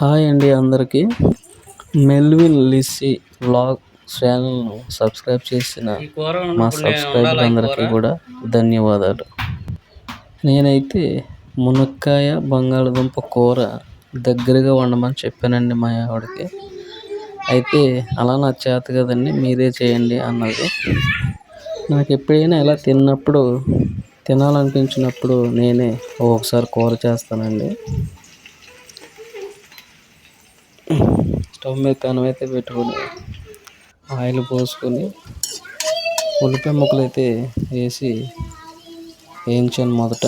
Hi అండి అందరికీ. Melvin Lissy vlog ఛానల్ను సబ్స్క్రైబ్ చేసిన మా సబ్స్క్రైబర్ అందరికీ కూడా ధన్యవాదాలు. నేనైతే మునక్కాయ బంగాళదుంప కూర దగ్గరగా వండమని చెప్పానండి మా ఆవిడకి. అయితే అలా నా చేత కదండి మీరే చేయండి అన్నది. నాకు ఎప్పుడైనా ఇలా తిన్నప్పుడు తినాలనిపించినప్పుడు నేనే ఒకసారి కూర చేస్తానండి. స్టవ్ మీద పెనం అయితే పెట్టుకొని ఆయిల్ పోసుకొని ఉల్లిపాయ ముక్కలు అయితే వేసి వేయించాను మొదట.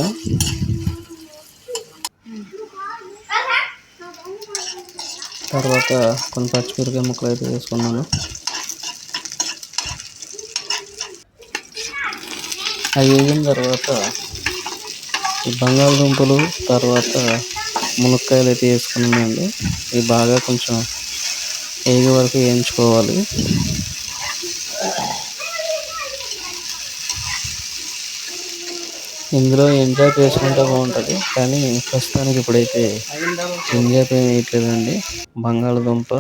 తర్వాత కొన్ని పచ్చిమిరకాయ ముక్కలు అయితే వేసుకున్నాను. అవి వేగిన తర్వాత ఈ బంగాళదుంపలు తర్వాత మునక్కాయలు అయితే వేసుకున్నానండి ఇవి బాగా కొంచెం వేగే వరకు వేయించుకోవాలి ఇందులో ఎంజాయ్ చేసుకుంటే బాగుంటుంది కానీ ప్రస్తుతానికి ఇప్పుడైతే ఎంజాయ్ ఏం వేయట్లేదండి బంగాళదుంప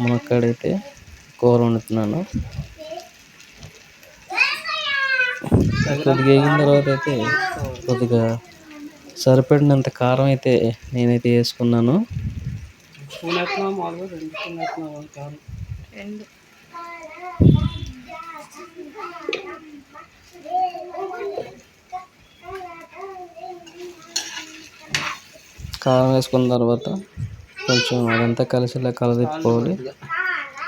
మునక్కాడైతే కూర వండుతున్నాను. కొద్దిగా వేగిన తర్వాత అయితే కొద్దిగా సరిపడినంత కారం అయితే నేనైతే వేసుకున్నాను. కారం వేసుకున్న తర్వాత కొంచెం అదంతా కలిసిలా కలదిప్పుకోవాలి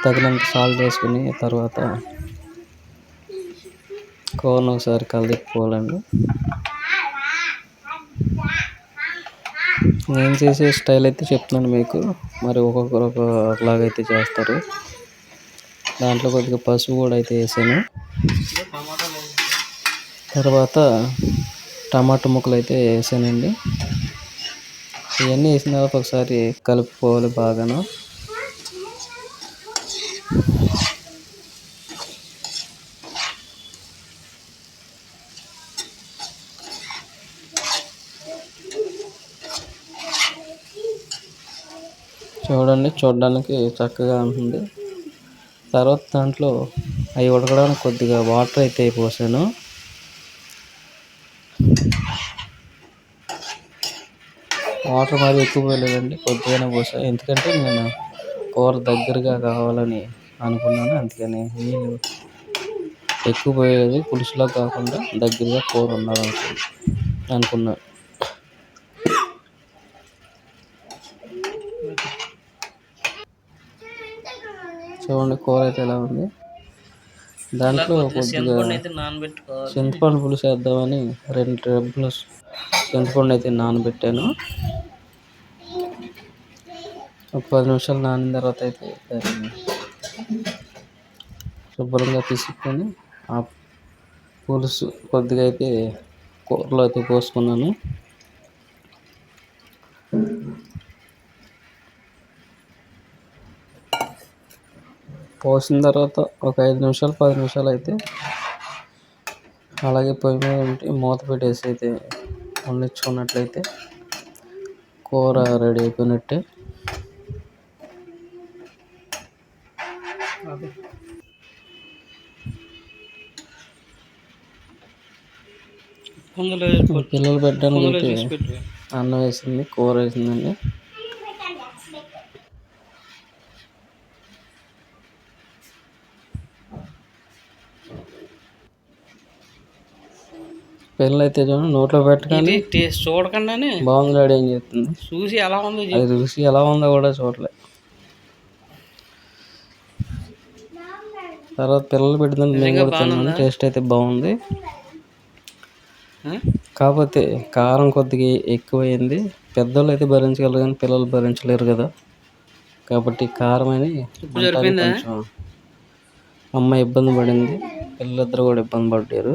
తగినంత సాల్ట్ వేసుకుని తర్వాత కూరను ఒకసారి కలదిప్పుకోవాలండి నేను చేసే స్టైల్ అయితే చెప్తున్నాను మీకు. మరి ఒక్కొక్కరు ఒకలాగైతే చేస్తారు. దాంట్లో కొద్దిగా పసుపు కూడా అయితే వేసాను. తర్వాత టమాటా ముక్కలు అయితే వేసానండి. ఇవన్నీ వేసిన తర్వాత ఒకసారి కలుపుకోవాలి బాగాను. చూడండి చూడడానికి చక్కగా ఉంటుంది. తర్వాత దాంట్లో అవి ఉడకడానికి కొద్దిగా వాటర్ అయితే పోసాను. వాటర్ మరి ఎక్కువ పోయలేదండి కొద్దిగానే పోసా. ఎందుకంటే నేను కూర దగ్గరగా కావాలని అనుకున్నాను అందుకని నీళ్ళు ఎక్కువ పోయేది పులుసులో కాకుండా దగ్గరగా కూర ఉండాలనుకు అనుకున్నాను చూడండి కూర అయితే ఎలా ఉంది. దాంట్లో కొద్దిగా చింతపండు పులుసు వేద్దామని రెండు రెబ్బలు చింతపండు అయితే నానబెట్టాను. ఒక పది నిమిషాలు నానిన తర్వాత అయితే దాన్ని శుభ్రంగా తీసుకొని ఆ పులుసు కొద్దిగా అయితే కూరలో అయితే పోసుకున్నాను. పోసిన తర్వాత ఒక ఐదు నిమిషాలు పది నిమిషాలు అయితే అలాగే పొయ్యి మీద ఉంటే మూత పెట్టేసి అయితే వండించుకున్నట్లయితే కూర రెడీ అయిపోయినట్టే. పిల్లలు పెట్టడానికి అన్నం వేసింది కూర వేసిందండి. పిల్లలు అయితే చూడండి నోట్లో పెట్టగానే టేస్ట్ చూడకుండానే బాగుంది డాడీ ఏం చేస్తుంది. చూసి ఎలా ఉందో అది రుచి ఎలా ఉందో కూడా చూడలే. తర్వాత పిల్లలు పెట్టిన మేము కూడా టేస్ట్ అయితే బాగుంది. కాకపోతే కారం కొద్దిగా ఎక్కువైంది. పెద్దోళ్ళు అయితే భరించగలరు కానీ పిల్లలు భరించలేరు కదా. కాబట్టి కారం అని కొంచెం. అమ్మాయి ఇబ్బంది పడింది పిల్లలిద్దరు కూడా ఇబ్బంది పడ్డారు.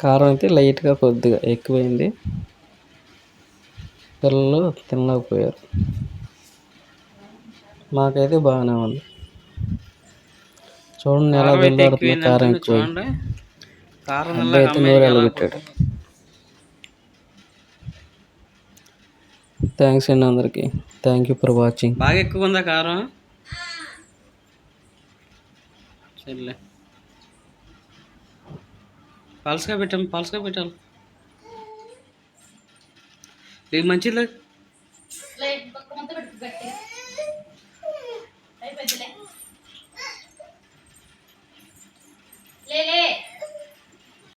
కారం అయితే లైట్గా కొద్దిగా ఎక్కువైంది. పిల్లలు తినలేకపోయారు. మాకైతే బాగానే ఉంది. చూడండి ఎలా వెళ్ళబడుతుంది కారం ఎక్కువ అయితే థ్యాంక్స్ అండి అందరికీ. Thank you for watching. బాగా ఎక్కువ ఉందా కారం? సర్లే. पालस का बेटा पालस का बेटा। तो लेकिन मंचित लग ले ले।